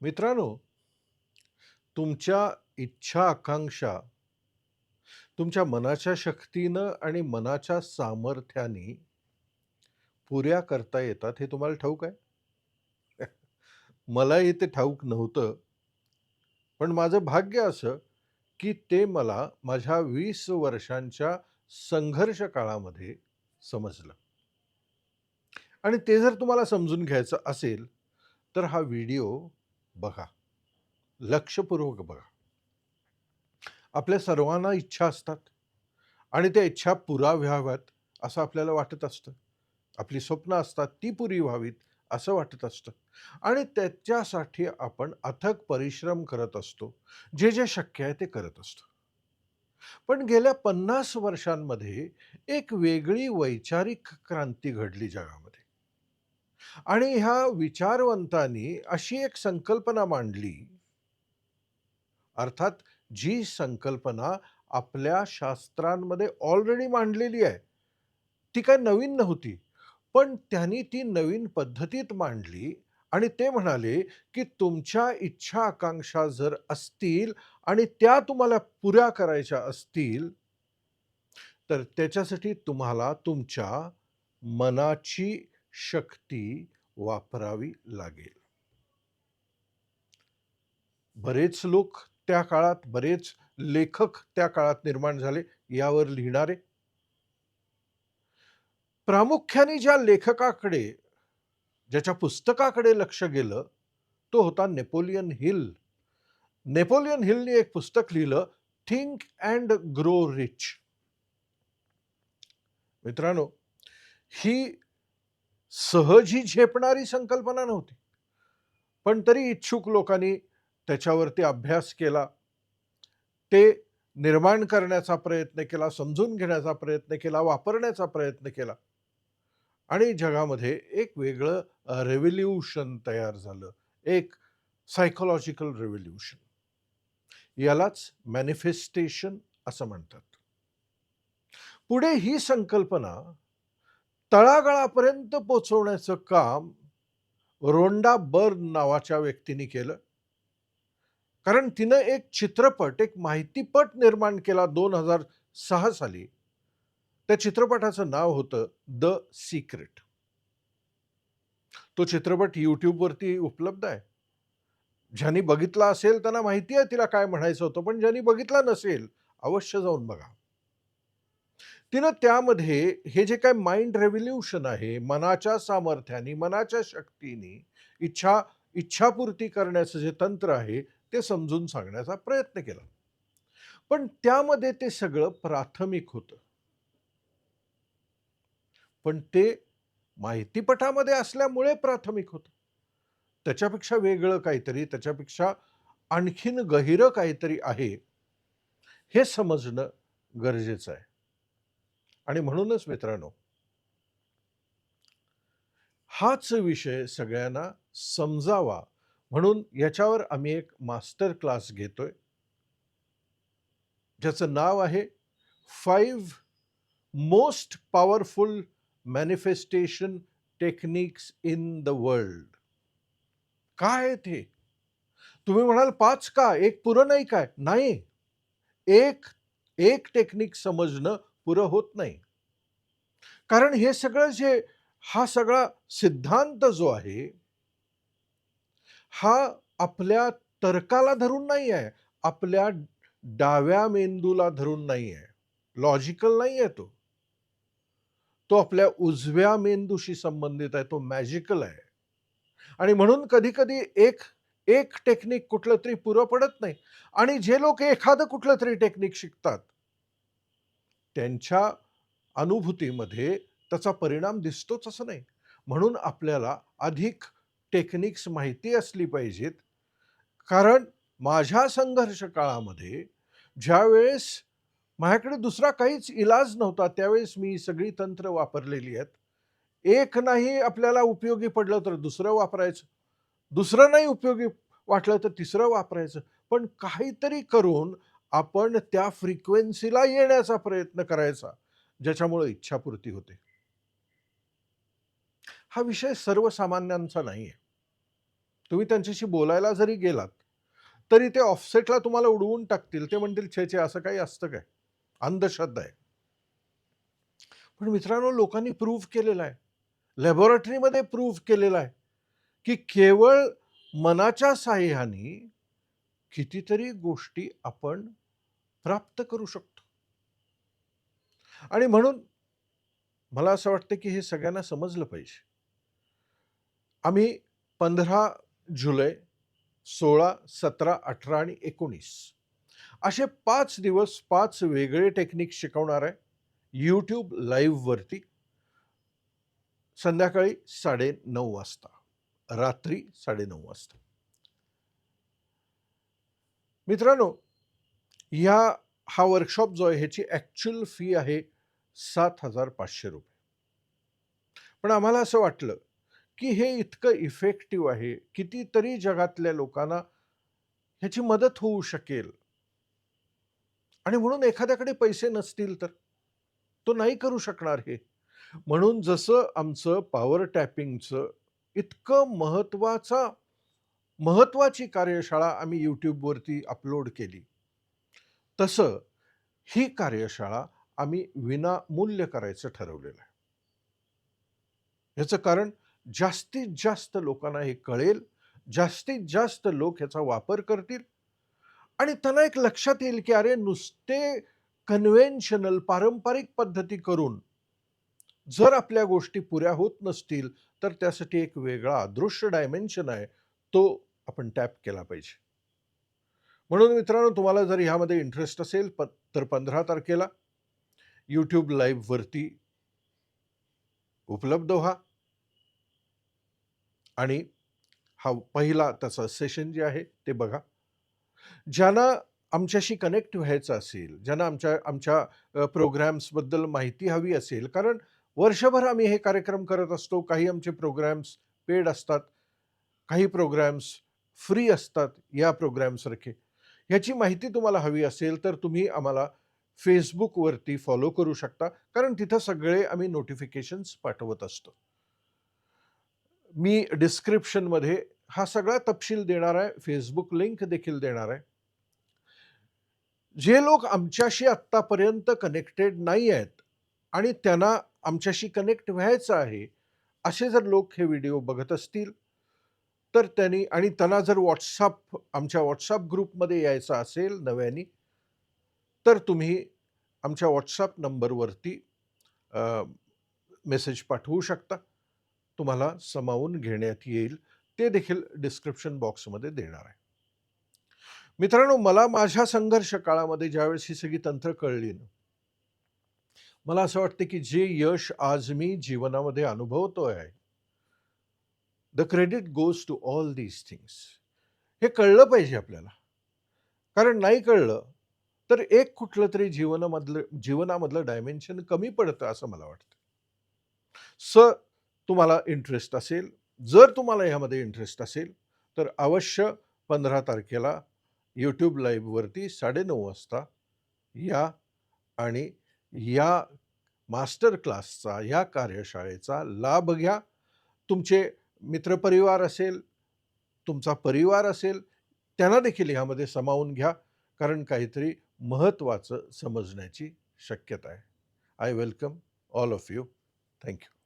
मित्रांनो, तुमच्या इच्छा, आकांक्षा तुमच्या मनाच्या शक्तीनं आणि मनाच्या सामर्थ्याने पुऱ्या करता येतात हे तुम्हाला ठाऊक आहे? मलाही ते ठाऊक नव्हतं. पण माझं भाग्य असं, की ते मला माझ्या वीस वर्षांच्या संघर्ष काळामध्ये समजलं. आणि ते जर तुम्हाला समजून घ्यायचं असेल, तर हा व्हिडिओ बघा. लक्षपूर्वक बघा. आपल्या सर्वांना इच्छा असतात आणि त्या इच्छा पुरा व्हाव्यात असं आपल्याला वाटत असतं. आपली स्वप्न असतात ती पुरी व्हावीत असं वाटत असतं आणि त्याच्यासाठी आपण अथक परिश्रम करत असतो. जे, जे शक्य आहे ते करत असतो. पण गेल्या 50 वर्षांमध्ये एक वेगळी वैचारिक क्रांती घडली जगामध्ये. आणि ह्या विचारवंतांनी अशी एक संकल्पना मांडली अर्थात जी संकल्पना आपल्या शास्त्रांमध्ये ऑलरेडी मांडलेली आहे. ती काय नवीन नव्हती. पण त्यांनी ती नवीन पद्धतीत मांडली आणि ते म्हणाले, की तुमच्या इच्छा, आकांक्षा जर असतील आणि त्या तुम्हाला पुऱ्या करायच्या असतील तर त्याच्यासाठी तुम्हाला तुमच्या मनाची शक्ती वापरावी लागेल. बरेच लोक त्या काळात, बरेच लेखक त्या काळात निर्माण झाले यावर लिहिणारे. प्रामुख्याने ज्या लेखकाकडे, ज्याच्या पुस्तकाकडे लक्ष गेलं, तो होता नेपोलियन हिल. नेपोलियन हिलने एक पुस्तक लिहिलं थिंक अँड ग्रो रिच. मित्रांनो, ही सहजी झेपणारी संकल्पना नव्हती. पण तरी इच्छुक लोकांनी त्याच्यावरती अभ्यास केला. ते निर्माण करण्याचा प्रयत्न केला, समजून घेण्याचा प्रयत्न केला, वापरण्याचा प्रयत्न केला. आणि जगामध्ये एक वेगळं रेव्होल्युशन तयार झालं. एक सायकोलॉजिकल रेव्होल्युशन यालाच मॅनिफेस्टेशन असं म्हणतात. पुढे ही संकल्पना तळागाळापर्यंत पोचवण्याचं काम रोंडा बर्न नावाच्या व्यक्तीने केलं. कारण तिनं एक चित्रपट, एक माहितीपट निर्माण केला 2006 साली. त्या चित्रपटाचं नाव होतं द सिक्रेट. तो चित्रपट यूट्यूबवरती उपलब्ध आहे. ज्यांनी बघितला असेल त्यांना माहिती आहे तिला काय म्हणायचं होतं. पण ज्यांनी बघितला नसेल, अवश्य जाऊन बघा. तिनं त्यामध्ये हे जे काय माइंड रेव्होल्युशन आहे, मनाच्या सामर्थ्याने, मनाच्या शक्तीने इच्छा इच्छापूर्ती करण्याचं जे तंत्र आहे, ते समजून सांगण्याचा प्रयत्न केला. पण त्यामध्ये ते सगळं प्राथमिक होतं. पण ते माहितीपटामध्ये असल्यामुळे प्राथमिक होतं. त्याच्यापेक्षा वेगळं काहीतरी, त्याच्यापेक्षा आणखीन गहिरं काहीतरी आहे, हे समजणं गरजेचं आहे. आणि म्हणूनच मित्रांनो हाच विषय सगळ्यांना समजावा म्हणून याच्यावर आम्ही एक मास्टर क्लास घेतोय. ज्याचं नाव आहे five most powerful manifestation techniques in the world. काय ते तुम्ही म्हणाल पाच का? एक पुरं नाही काय? नाही. एक एक टेक्निक समजणं पुरं होत नाही. कारण हे सगळं जे हा सगळा सिद्धांत जो आहे हा आपल्या तर्काला धरून नाही आहे. आपल्या डाव्या मेंदूला धरून नाही आहे. लॉजिकल नाही आहे तो. तो आपल्या उजव्या मेंदूशी संबंधित आहे. तो मॅजिकल आहे. आणि म्हणून कधी-कधी एक एक टेक्निक कुठलं तरी पुरं पडत नाही. आणि जे लोक एखादं कुठलं तरी टेक्निक शिकतात त्यांच्या अनुभूतीमध्ये त्याचा परिणाम दिसतोच असं नाही. म्हणून आपल्याला अधिक टेक्निक्स माहिती असली पाहिजेत. कारण माझ्या संघर्ष काळामध्ये ज्यावेळेस माझ्याकडे दुसरा काहीच इलाज नव्हता, त्यावेळेस मी सगळी तंत्र वापरलेली आहेत. एक नाही आपल्याला उपयोगी पडलं तर दुसरं वापरायचं. दुसरं नाही उपयोगी वाटलं तर तिसरं वापरायचं. पण काहीतरी करून आपण त्या फ्रिक्वेन्सीला येण्याचा प्रयत्न करायचा, ज्याच्यामुळे इच्छापूर्ती होते. हा विषय सर्वसामान्यांचा नाही आहे तुम्ही त्यांच्याशी बोलायला जरी गेलात तरी ते ऑफसेटला तुम्हाला उडवून टाकतील. ते म्हणतील छे छे असं काही असतं काय? अंधश्रद्धा आहे. पण मित्रांनो लोकांनी प्रूव्ह केलेलं आहे. लॅबोरेटरीमध्ये प्रूव्ह केलेलं आहे की केवळ मनाच्या साह्याने कितीतरी गोष्टी आपण प्राप्त करू शकतो. आणि म्हणून मला असं वाटतं की हे सगळ्यांना समजलं पाहिजे. आम्ही पंधरा जुलै सोळा सतरा अठरा आणि एकोणीस असे पाच दिवस पाच वेगळे टेक्निक शिकवणार आहे. यूट्यूब लाईव्हवरती संध्याकाळी साडे नऊ वाजता रात्री साडेनऊ वाजता. मित्रांनो या हा वर्कशॉप जो आहे ह्याची ॲक्च्युअल फी आहे सात हजार पाचशे रुपये. पण आम्हाला असं वाटलं की हे इतकं इफेक्टिव्ह आहे कितीतरी जगातल्या लोकांना ह्याची मदत होऊ शकेल. आणि म्हणून एखाद्याकडे पैसे नसतील तर तो नाही करू शकणार हे. म्हणून जसं आमचं पॉवर टॅपिंगचं इतकं महत्त्वाचा महत्त्वाची कार्यशाळा आम्ही यूट्यूबवरती अपलोड केली. तसं ही कार्यशाळा आम्ही विनामूल्य करायचं ठरवलेलं आहे. ह्याचं कारण जास्तीत जास्त लोकांना हे कळेल जास्तीत जास्त लोक ह्याचा वापर करतील आणि त्यांना एक लक्षात येईल की अरे नुसते कन्व्हेन्शनल पारंपरिक पद्धती करून जर आपल्या गोष्टी पुऱ्या होत नसतील तर त्यासाठी एक वेगळा अदृश्य डायमेन्शन आहे तो आपण टॅप केला पाहिजे. म्हणून मित्रांनो तुम्हाला जर ह्यामध्ये इंटरेस्ट असेल प तर पंधरा तारखेला यूट्यूब लाईव्हवरती उपलब्ध व्हा. आणि हा पहिला त्याचा सेशन जे आहे ते बघा. ज्यांना आमच्याशी कनेक्ट व्हायचं असेल ज्यांना आमच्या आमच्या प्रोग्रॅम्सबद्दल माहिती हवी असेल कारण वर्षभर आम्ही हे कार्यक्रम करत असतो. काही आमचे प्रोग्रॅम्स पेड असतात. काही प्रोग्रॅम्स फ्री असतात या प्रोग्रॅमसारखे ह्याची माहिती तुम्हाला हवी असेल तर तुम्ही आम्हाला फेसबुकवरती फॉलो करू शकता कारण तिथं सगळे आम्ही नोटिफिकेशन्स पाठवत असतो. मी डिस्क्रिप्शनमध्ये हा सगळा तपशील देणार आहे फेसबुक लिंक देखील देणार आहे. जे लोक आमच्याशी आत्तापर्यंत कनेक्टेड नाही आहेत आणि त्यांना आमच्याशी कनेक्ट व्हायचं आहे असे जर लोक हे व्हिडिओ बघत असतील तर त्यांनी आणि त्यांना जर व्हॉट्सअप आमच्या व्हॉट्सअप ग्रुपमध्ये यायचं असेल नव्याने तर तुम्ही आमच्या व्हॉट्सअप नंबरवरती मेसेज पाठवू शकता. तुम्हाला समावून घेण्यात येईल. ते देखील डिस्क्रिप्शन बॉक्समध्ये देणार आहे. मित्रांनो मला माझ्या संघर्ष काळामध्ये ज्यावेळेस ही सगळी तंत्र कळली ना मला असं वाटतं की जे यश आज मी जीवनामध्ये अनुभवतो आहे the credit goes to all these things हे कळलं पाहिजे आपल्याला. कारण नाही कळलं तर एक कुठलं तरी जीवनामधलं जीवनामधलं डायमेन्शन कमी पडतं असं मला वाटतं. स तुम्हाला इंटरेस्ट असेल जर तुम्हाला ह्यामध्ये इंटरेस्ट असेल तर अवश्य पंधरा तारखेला यूट्यूब लाईव्हवरती साडेनऊ वाजता या आणि या मास्टर क्लासचा या कार्यशाळेचा लाभ घ्या. तुमचे मित्रपरिवार असेल तुमचा परिवार असेल त्यांना देखील ह्यामध्ये सामावून घ्या. कारण काहीतरी महत्त्वाचं समजण्याची शक्यता आहे. I welcome all of you thank you